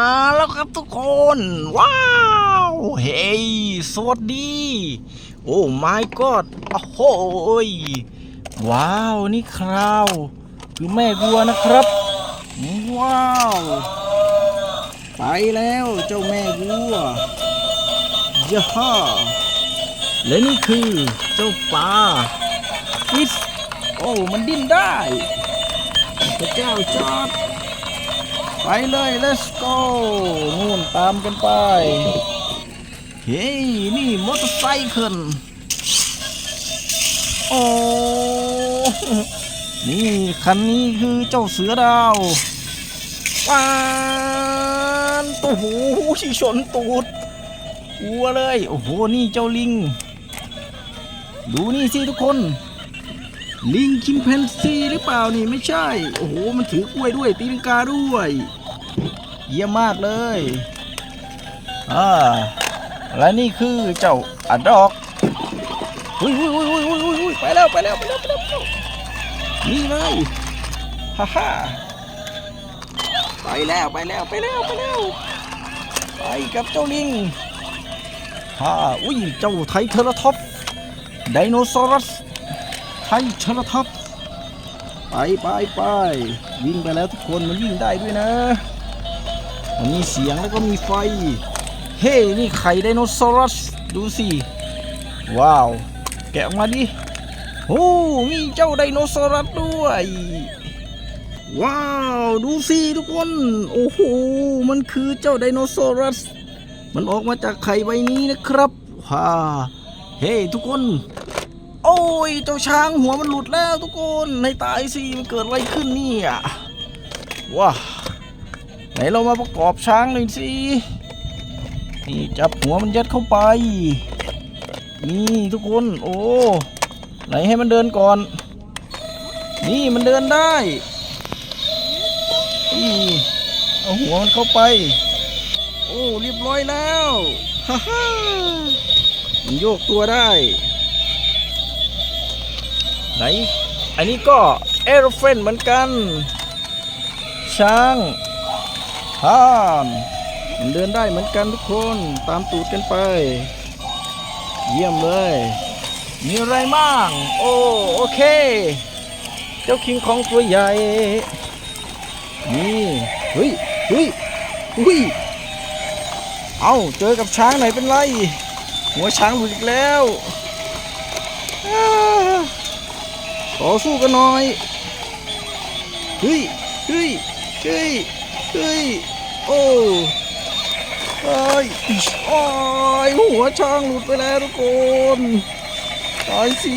มาแล้วครับทุกคน ว้าว เฮ้ยสวัสดี โอ้ my god โอ้โหยว้าว นี่คราว คือแม่วัวนะครับ ว้าว ไปแล้วเจ้าแม่วัวย่าฮ่าและนี่คือเจ้าปลาฟิสโอ้ มันดิ้นได้พระเจ้าจอด ไปเลย let's go นู่นตามกันไป เฮ้ย นี่มอเตอร์ไซค์ขึ้นโอ้นี่ คันนี้คือเจ้าเสือดาวปานโอ้โหชิชนตูดวัวเลย โอ้โห นี่เจ้าลิง ดูนี่สิทุกคน ลิงชิมแปนซีหรือเปล่านี่ไม่ใช่ โอ้โห มันถือกล้วยด้วยตีลังกาด้วย เยี่ยมมากเลยอ่าและนี่คือเจ้าอัดดอกอุ้ยอุ้ยอุ้ยอุ้ยอุ้ยอุ้ยไปแล้วไปแล้วไปแล้วไปแล้วนี่เลยฮ่าฮ่าไปแล้วไปแล้วไปแล้วไปแล้วไปกับเจ้าลิงฮ่าอุ้ยเจ้าไทเทอร์ท็อปไดโนเสาร์ส ทยชลทัพไปไปไปวิ่งไปแล้วทุกคนมันวิ่งได้ด้วยนะมันมีเสียงแล้วก็มีไฟ เฮ้ นี่ไข่ไดโนเสาร์สดูสิ ว้าว แกะออกมาดิโอ้มีเจ้าไดโนเสาร์สด้วย ว้าว ดูสิทุกคน โอ้โห มันคือเจ้าไดโนเสาร์สมันออกมาจากไข่ใบนี้นะครับว้าเฮ้ ทุกคน โอ้ยเจ้าช้างหัวมันหลุดแล้วทุกคนในตายสิมันเกิดอะไรขึ้นเนี่ยว้าไหนเรามาประกอบช้างหน่อยสินี่จับหัวมันยัดเข้าไป นี่ทุกคนโอ้ไหนให้มันเดินก่อน นี่มันเดินได้นี่เอาหัวมันเข้าไป โอ้เรียบร้อยแล้วฮ่าฮ่ามันโยกตัวได้ ไหน อันนี้ก็เอโรเฟนเหมือนกัน ช้างฮ่านมันเดินได้เหมือนกันทุกคนตามตูดกันไป เยี่ยมเลย มีอะไรบ้างโอ้โอเค เจ้าคิงของตัวใหญ่ นี่เฮ้ยเฮ้ยเฮ้ยเอาเจอกับช้างไหนเป็นไร หัวช้างหลุดอีกแล้วอ้า ต่อสู้กันหน่อย เฮ้ย เฮ้ย เฮ้ย เฮ้ย โอ้ไอ้ยอิ๊ชโอ้ยหัวช้างหลุดไปแล้วทุกคนตายสิ